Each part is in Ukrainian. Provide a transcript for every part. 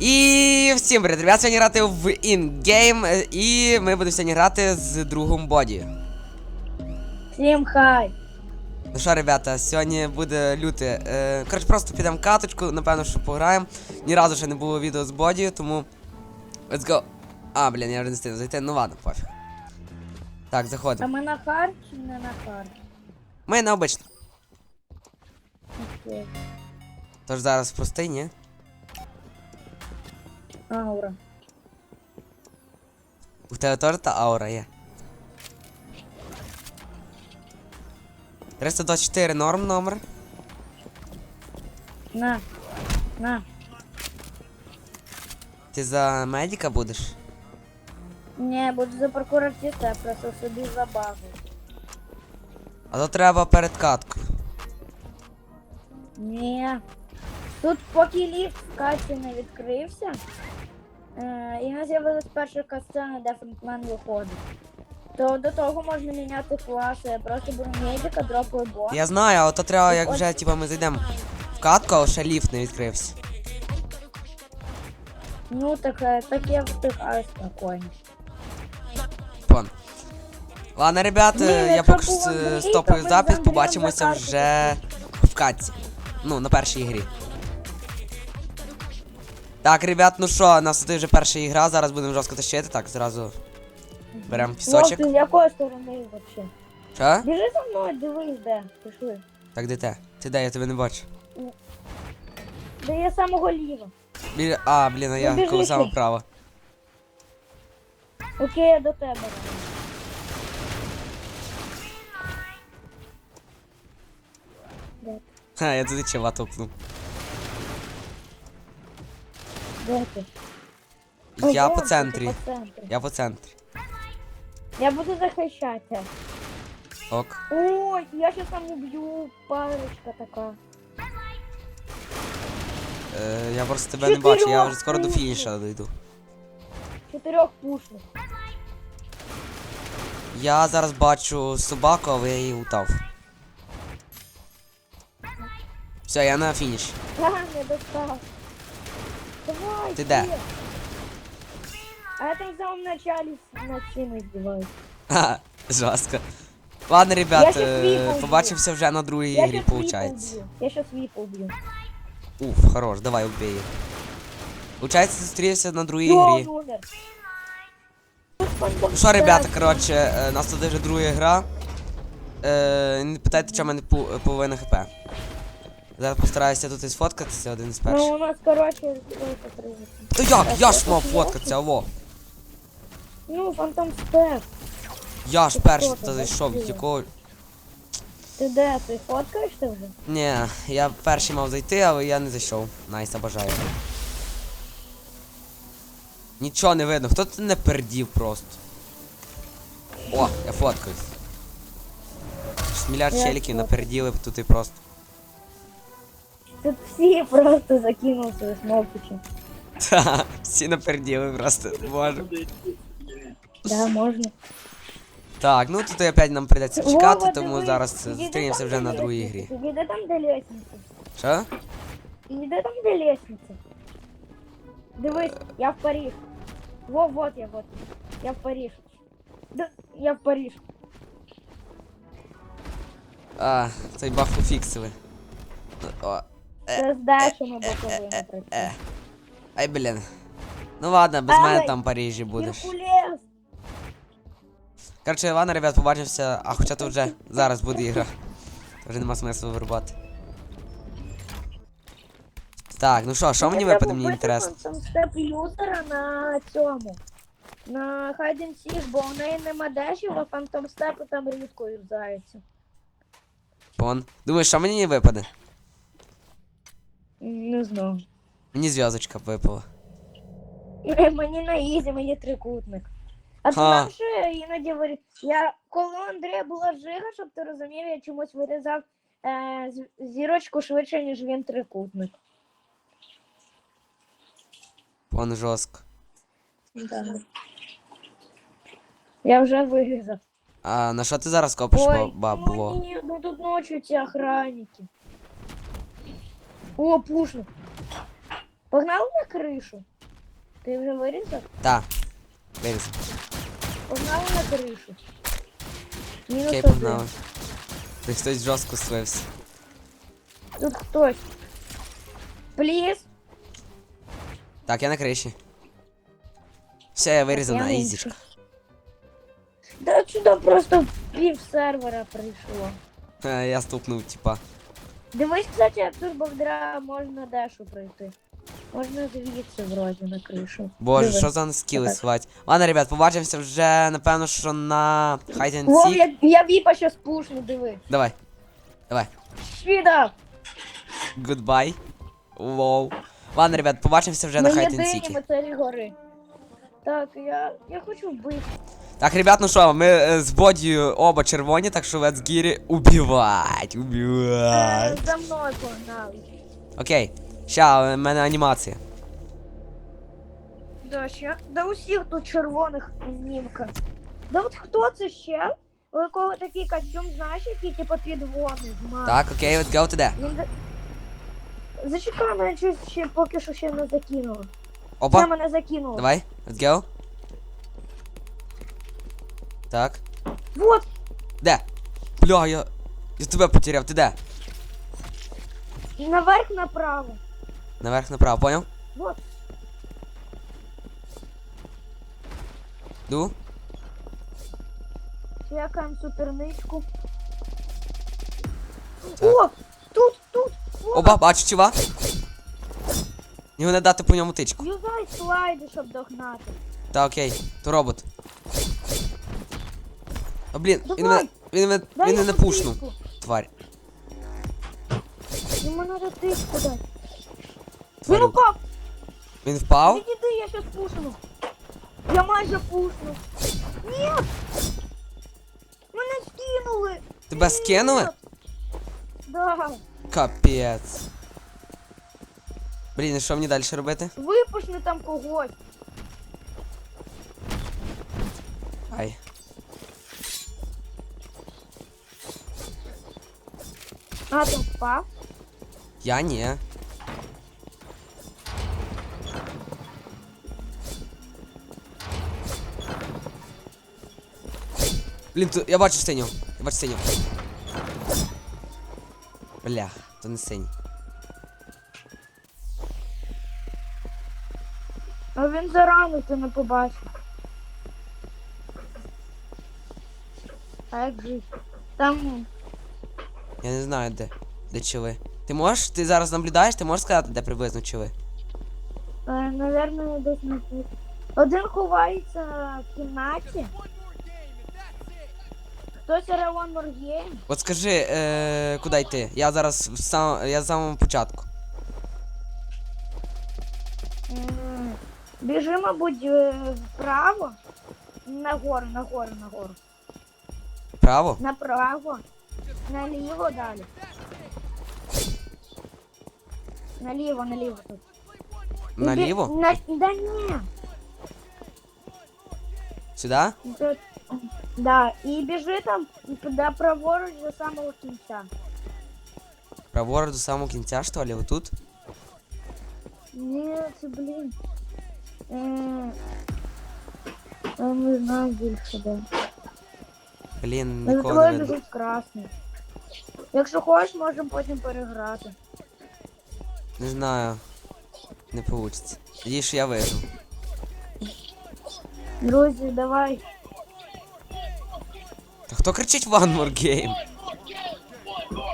І всім привіт, ребят, сьогодні грати в е, і ми будемо сьогодні грати з другом боді. Всім хай! Ну що, ребята, сьогодні буде люте. Е, коротше, просто підемо в каточку, напевно, що пограємо. Ні разу ще не було відео з боді, тому. Let's go. А, блін, я вже не встиг зайти, ну ладно, пофіг. Так, заходимо. А ми на хар чи не на хар? Ми не обично. Окей. Тож зараз простий, ні? Аура. У тебе теж та аура є. 324 норм номер. На. На. Ти за медика будеш? Не, буду за прокуратиста, я просто собі забаву. А то треба перед каткою. Ні. Тут поки ліфт в каті не відкрився. Е, і не з'явилась перша касцена, де фронтмен виходить. То до того можна міняти класи, я просто беру медика, дропаю бо. Я знаю, але то треба, як вже, типа, ми зайдемо в катку, а ще ліфт не відкрився. Ну так, е, так я встигаю спокійно. Пон. Ладно, ребят, Ні, е, я поки що був с- Андрій, стопаю то ми з запис, побачимося вже в катці. Ну, на першій грі. Так, ребят, ну що, у нас тут вже перша ігра, зараз будемо жорстко тащити. Так, зразу беремо пісочок. Вовк, з якої сторони взагалі? Що? Біжи за мною, дивись де. Пішли. Так, де те? Ти де, я тебе не бачу. Де я самого ліва. Біля... А, блін, а я Ну, біжи коло самого права. Окей, я до тебе. Ха, я туди чела топнув. Де ти? Ой, Я по центрі. ти по центрі. Я по центрі. Я буду захищати. Ок. Ой, я сейчас там уб'ю, парочка така. Е, я просто тебе не бачу, я вже скоро до Чотирьох фініша дойду. Чотирьох пушних. Я зараз бачу собаку, але я її утав. Все, я на фініші. Ага, не достав. Давай, Ти де? А я там в самом начале над издеваюсь. Ха, жорстко. Ладно, Я ребят, щас е, віпу побачимося вже на другій Я грі, уб'ю. Я сейчас випу убью. Уф, хорош, давай убей її. Получається, зустрівся на другій Всё, грі. он умер. Ну що, ребята, коротше, е, у нас тут вже друга гра. Е, не питайте, чому в мене пу- половина хп. Зараз постараюся тут і сфоткатися один з Ну, у нас, короче, сколько прыгать. Та як? Я ж мав фоткатися, алло. Ну, фантом степ. Я ж перший туди зайшов, якого. Ти де? Ти фоткаєшся вже? Ні, я перший мав зайти, але я не зайшов. Найс, обожаю. Нічого не видно, хто тут не пердів просто. О, я фоткаюсь. Мільярд челіків наперділи тут і просто. Тут всі просто закинув свою смокучу. Та, всі наперділи просто, боже. Да, можна. Так, ну тут опять нам прийдеться чекати, Вова, тому дивись, зараз іди зустрінемося там, вже де на другій лестниця, грі. Іди там, де лестниця. Що? Іди там, де лестниця. Дивись, я в Париж. Во, вот я, вот. Я в Париж. Да, я в Париж. А, цей баф пофіксили. О, Це з боковими е. працює. Ай, блін. Ну ладно, без мене там в Парижі будеш. Геркулес! Коротше, ладно, ребят, побачимося. А хоча то вже зараз буде ігра. Вже нема смислу вирубати. Так, ну що, що мені випаде, мені інтересно. Там степ юзера на цьому. На Hide and бо у неї нема дешів, а фантом степу там рідко юзається. Пон. Думаєш, що мені випаде? Не знаю. Мені зв'язочка випала. Е, Мені на ізі, мені трикутник. А ти Ха. нам ще іноді вирі... Я коли у Андрія була жига, щоб ти розумів, я чомусь вирізав е, з- зірочку швидше, ніж він трикутник. Пон жорстко. Я вже вирізав. А на що ти зараз копиш Ой, бабло? ну ні, ну тут ночью ці охранники. О, пушник. Погнали на кришу. Ти вже вирізав? Та. Виріз. Погнали на кришу. Мінус Окей, один. погнали. Ти хтось жорстко слився. Тут хтось. Пліс. Так, я на криші. Все, я вирізав Я на на ізічка. Да сюди просто пів сервера прийшло. Е, Я стукнув, типа. Дивись, кстати, як тут бовдра можна дешу пройти. Можна звідси вроді на кришу. Боже, Диви. що за скіли Отак. свать. Ладно, ребят, побачимося вже, напевно, що на Hide and Вов, Seek. я, я віпа щас пушну, диви. Давай. Давай. Щіда! Goodbye. Воу. Ладно, ребят, побачимося вже на Ми Hide and єдині Seek. ми царі гори. Так, я, я хочу вбити. Так, ребят, ну що, ми е, з Бодію оба червоні, так що let's get it. Убивать, Е, убивать. за мною погнали. Окей. Ща, у мене анімація. Да, ще. Да усіх тут червоних німка. Да от хто це ще? У якого такий костюм, знаєш, який типу підводний змаг. Так, окей, let's go туди. Він за... Зачекай, мене щось ще поки що ще не закинуло. Це Опа, мене закинуло. давай, let's go. Так. Вот, Де? Бля, я. Я тебе потеряв, ти де? наверх направо. Наверх направо, понял? Вот. Ду. Чекаємо суперничку. О! Тут, тут! О! Опа, бачу чува. Його не дати по ньому тичку. Юзай слайди, щоб догнати. Та окей, то робот. О, блін, він Давай. мене. Він мене. Дай Він йому мене пушнув. тичку. Тварь. Йому надо тичку дати. Він Тварю. упав! Він впав? Відійди, я щас пушну. Я майже пушну. Ні! Мене скинули! Тебе Ні. скинули? Да. Капець. Блін, і що мені далі робити? Випушни там когось. Ай. А, там впав. Я ні. Блін, тут я бачу синю. Я бачу синю. Бля, то не синій. А він зарано ти не побачив. А як жити? Там Я не знаю де. Де чили. Ти можеш? Ти зараз наблюдаєш, ти можеш сказати, де приблизно чили? Е, Наверно, десь не тут. Один ховається в кімнаті. Хтось More Game. От скажи, е, куди йти? Я зараз в сам, я з самого початку. М, Біжи, мабуть, е, вправо. Нагору, нагору, нагору. Право? Направо. Наліво далі. Наліво, наліво тут. І бі- Наліво? На... Да ні. Сюди? Тут, да, і біжи там туди праворуч до самого кінця. Праворуч до самого кінця, що ли? Отут? Ні, це блін. М, Я не знаю більше де. Блін, Ну, за нікого не тобою видно. біжить красний. Якщо хочеш, можемо потім переграти. Не знаю. Не. Надіюсь, що я вижив. Друзі, давай. Та хто кричить One More Game?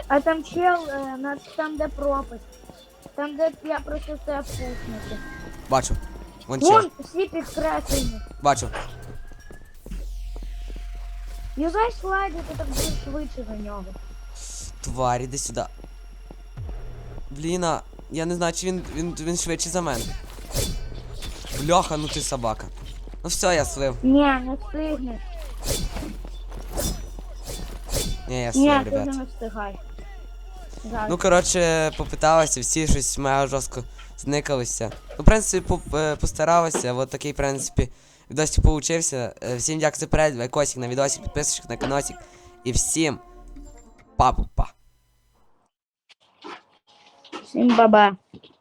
А там чел, е, на, там де пропасть. Там де я просив тебе пушнути. Бачу. Вон чел. Вон всі підкреслені. Бачу. Юзай слайди, ти так будеш швидше за нього. Тварь, іди сюди. Блін, а я не знаю, чи він, він, він швидший за мене. Бляха, ну ти собака. Ну все, я слив. Ні, не встигнеш. Ні, я Ні, слив, ти ребят. вже не встигаєш. Зараз. Ну, коротше, попиталися, всі щось мега жорстко зникалися. Ну, в принципі, по- е, постаралися, от такий, в принципі, відосик получився. Е, Всім дякую за перегляд, лайкосик на відосик, підписочок на каналсик. І всім па-па-па. Всім баба.